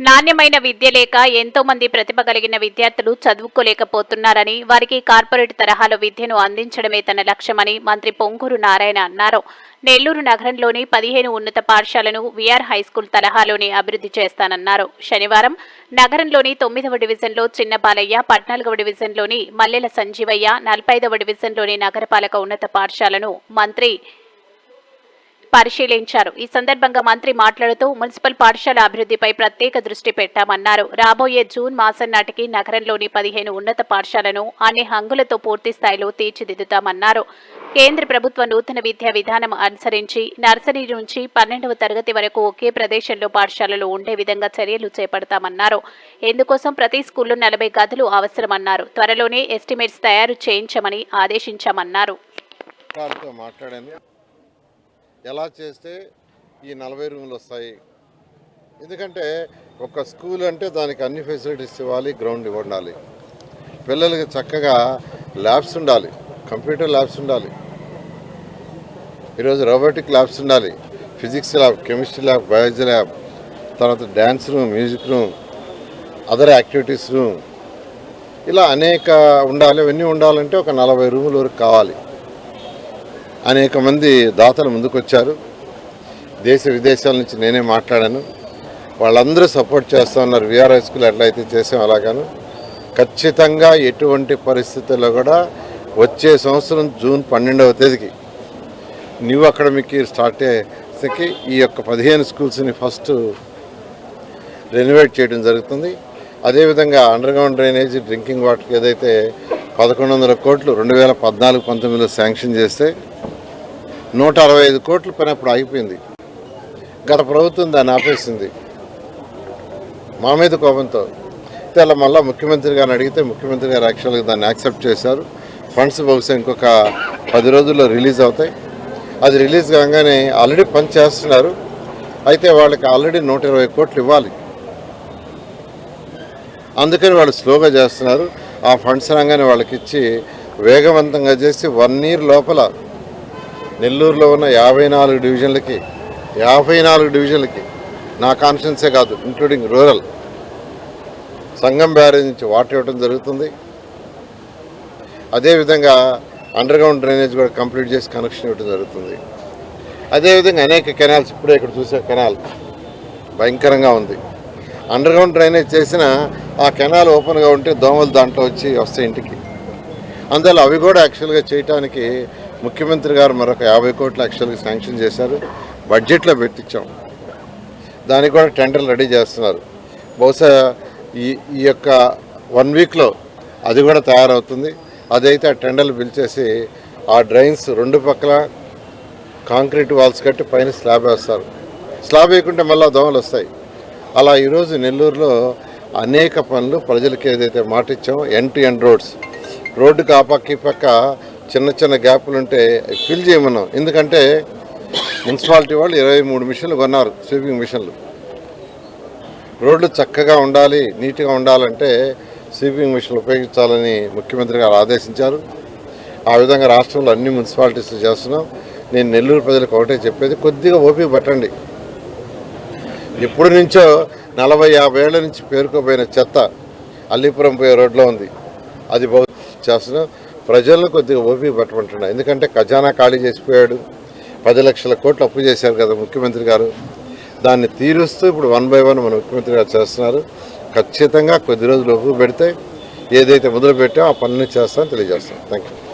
నాణ్యమైన విద్య లేక ఎంతో మంది ప్రతిభ కలిగిన విద్యార్థులు చదువుకోలేకపోతున్నారని వారికి కార్పొరేట్ తరహాలో విద్యను అందించడమే తన లక్ష్యమని మంత్రి పొంగూరు నారాయణ అన్నారు. నెల్లూరు నగరంలోని పదిహేను ఉన్నత పాఠశాలను విఆర్ హైస్కూల్ తరహాలోనే అభివృద్ధి చేస్తానన్నారు. శనివారం నగరంలోని తొమ్మిదవ డివిజన్లో చిన్న బాలయ్య పద్నాలుగవ డివిజన్లోని మల్లెల సంజీవయ్య నలభై ఐదవ డివిజన్లోని నగరపాలక ఉన్నత పాఠశాలను మంత్రి పరిశీలించారు. ఈ సందర్భంగా మంత్రి మాట్లాడుతూ మున్సిపల్ పాఠశాల అభివృద్ధిపై ప్రత్యేక దృష్టి పెట్టామన్నారు. రాబోయే జూన్ మాసం నాటికి నగరంలోని పదిహేను ఉన్నత పాఠశాలను అన్ని హంగులతో పూర్తి స్థాయిలో తీర్చిదిద్దుతామన్నారు. కేంద్ర ప్రభుత్వ నూతన విద్యా విధానం అనుసరించి నర్సరీ నుంచి పన్నెండవ తరగతి వరకు ఒకే ప్రదేశంలో పాఠశాలలు ఉండే విధంగా చర్యలు చేపడతామన్నారు. ఇందుకోసం ప్రతి స్కూల్లో నలభై గదులు అవసరమన్నారు. త్వరలోనే ఎస్టిమేట్స్ తయారు చేయించమని ఆదేశించామన్నారు. ఎలా చేస్తే ఈ నలభై రూములు వస్తాయి? ఎందుకంటే ఒక స్కూల్ అంటే దానికి అన్ని ఫెసిలిటీస్ ఇవ్వాలి గ్రౌండ్ ఇవ్వండాలి. పిల్లలకి చక్కగా ల్యాబ్స్ ఉండాలి కంప్యూటర్ ల్యాబ్స్ ఉండాలి. ఈరోజు రోబోటిక్ ల్యాబ్స్ ఉండాలి physics lab chemistry lab biology lab తర్వాత dance room music room other activities room. ఇలా అనేక ఉండాలి అవన్నీ ఉండాలంటే ఒక నలభై రూముల వరకు కావాలి. అనేక మంది దాతలు ముందుకొచ్చారు. దేశ విదేశాల నుంచి నేనే మాట్లాడాను. వాళ్ళందరూ సపోర్ట్ చేస్తూ ఉన్నారు. విఆర్ హై స్కూల్ ఎట్లయితే చేసాం అలాగాను. ఖచ్చితంగా ఎటువంటి పరిస్థితుల్లో కూడా వచ్చే సంవత్సరం జూన్ పన్నెండవ తేదీకి న్యూ అకాడమిక్ ఇయర్ స్టార్ట్ అయ్యేసరికి ఈ యొక్క పదిహేను స్కూల్స్ని ఫస్ట్ రెనోవేట్ చేయడం జరుగుతుంది. అదేవిధంగా అండర్గ్రౌండ్ డ్రైనేజ్ డ్రింకింగ్ వాటర్కి ఏదైతే పదకొండు వందల కోట్లు రెండు వేల పద్నాలుగు పంతొమ్మిదిలో శాంక్షన్ చేస్తే నూట అరవై ఐదు కోట్ల పని అప్పుడు ఆగిపోయింది. గత ప్రభుత్వం దాన్ని ఆపేసింది. మా మీద కోపంతో. అయితే మళ్ళీ ముఖ్యమంత్రి గారిని అడిగితే ముఖ్యమంత్రి గారు యాక్చువల్గా దాన్ని యాక్సెప్ట్ చేశారు. ఫండ్స్ బహుశా ఇంకొక పది రోజుల్లో రిలీజ్ అవుతాయి. అది రిలీజ్ కాగానే ఆల్రెడీ పని చేస్తున్నారు. అయితే వాళ్ళకి ఆల్రెడీ నూట ఇరవై కోట్లు ఇవ్వాలి. అందుకని వాళ్ళు స్లోగా చేస్తున్నారు. ఆ ఫండ్స్ రాగానే వాళ్ళకి ఇచ్చి వేగవంతంగా చేసి వన్ ఇయర్ లోపల నెల్లూరులో ఉన్న యాభై నాలుగు డివిజన్లకి యాభై నాలుగు డివిజన్లకి నా కాన్ఫిడెన్సే కాదు ఇంక్లూడింగ్ రూరల్ సంగం బ్యారేజ్ నుంచి వాటర్ ఇవ్వడం జరుగుతుంది. అదేవిధంగా అండర్గ్రౌండ్ డ్రైనేజ్ కూడా కంప్లీట్ చేసి కనెక్షన్ ఇవ్వడం జరుగుతుంది. అదేవిధంగా అనేక కెనాల్స్ ఇప్పుడే ఇక్కడ చూసే కెనాల్ భయంకరంగా ఉంది. అండర్గ్రౌండ్ డ్రైనేజ్ చేసిన ఆ కెనాల్ ఓపెన్గా ఉంటే దోమలు దాంట్లో వచ్చి వస్తాయి ఇంటికి. అందువల్ల అవి కూడా యాక్చువల్గా చేయటానికి ముఖ్యమంత్రి గారు మరొక యాభై కోట్ల యాక్చువల్గా శాంక్షన్ చేశారు. బడ్జెట్లో పెట్టించాం. దానికి కూడా టెండర్లు రెడీ చేస్తున్నారు. బహుశా ఈ ఈ యొక్క వన్ వీక్లో అది కూడా తయారవుతుంది. అదైతే ఆ టెండర్లు పిలిచేసి ఆ డ్రైన్స్ రెండు పక్కల కాంక్రీట్ వాల్స్ కట్టి పైన స్లాబ్ వేస్తారు. స్లాబ్ వేయకుంటే మళ్ళీ దోమలు వస్తాయి. అలా ఈరోజు నెల్లూరులో అనేక పనులు ప్రజలకు ఏదైతే మాట ఇచ్చామో ఎన్ టు ఎన్ రోడ్స్ రోడ్డుకి ఆ పక్క ఈ పక్క చిన్న చిన్న గ్యాప్లు ఉంటే ఫిల్ చేయమన్నాం. ఎందుకంటే మున్సిపాలిటీ వాళ్ళు ఇరవై మూడు మిషన్లు కొన్నారు స్వీపింగ్ మిషన్లు. రోడ్లు చక్కగా ఉండాలి నీట్గా ఉండాలంటే స్వీపింగ్ మిషన్లు ఉపయోగించాలని ముఖ్యమంత్రి గారు ఆదేశించారు. ఆ విధంగా రాష్ట్రంలో అన్ని మున్సిపాలిటీస్ చేస్తున్నాం. నేను నెల్లూరు ప్రజలకు ఒకటే చెప్పేది కొద్దిగా ఓపిక పట్టండి. ఎప్పటి నుంచో నలభై యాభై ఏళ్ళ నుంచి పేరుకోపోయిన చెత్త అల్లీపురం పోయే రోడ్లో ఉంది. అది బహు చేస్తున్నాం. ప్రజలను కొద్దిగా ఓపి పట్టమంటున్నా ఎందుకంటే ఖజానా ఖాళీ చేసిపోయాడు. పది లక్షల కోట్లు అప్పు చేశారు కదా ముఖ్యమంత్రి గారు. దాన్ని తీరుస్తూ ఇప్పుడు వన్ బై వన్ మన ముఖ్యమంత్రి గారు చేస్తున్నారు. ఖచ్చితంగా కొద్ది రోజులు ఒప్పు పెడితే ఏదైతే మొదలు పెట్టామో ఆ పనులు చేస్తామని తెలియజేస్తాం థ్యాంక్ యూ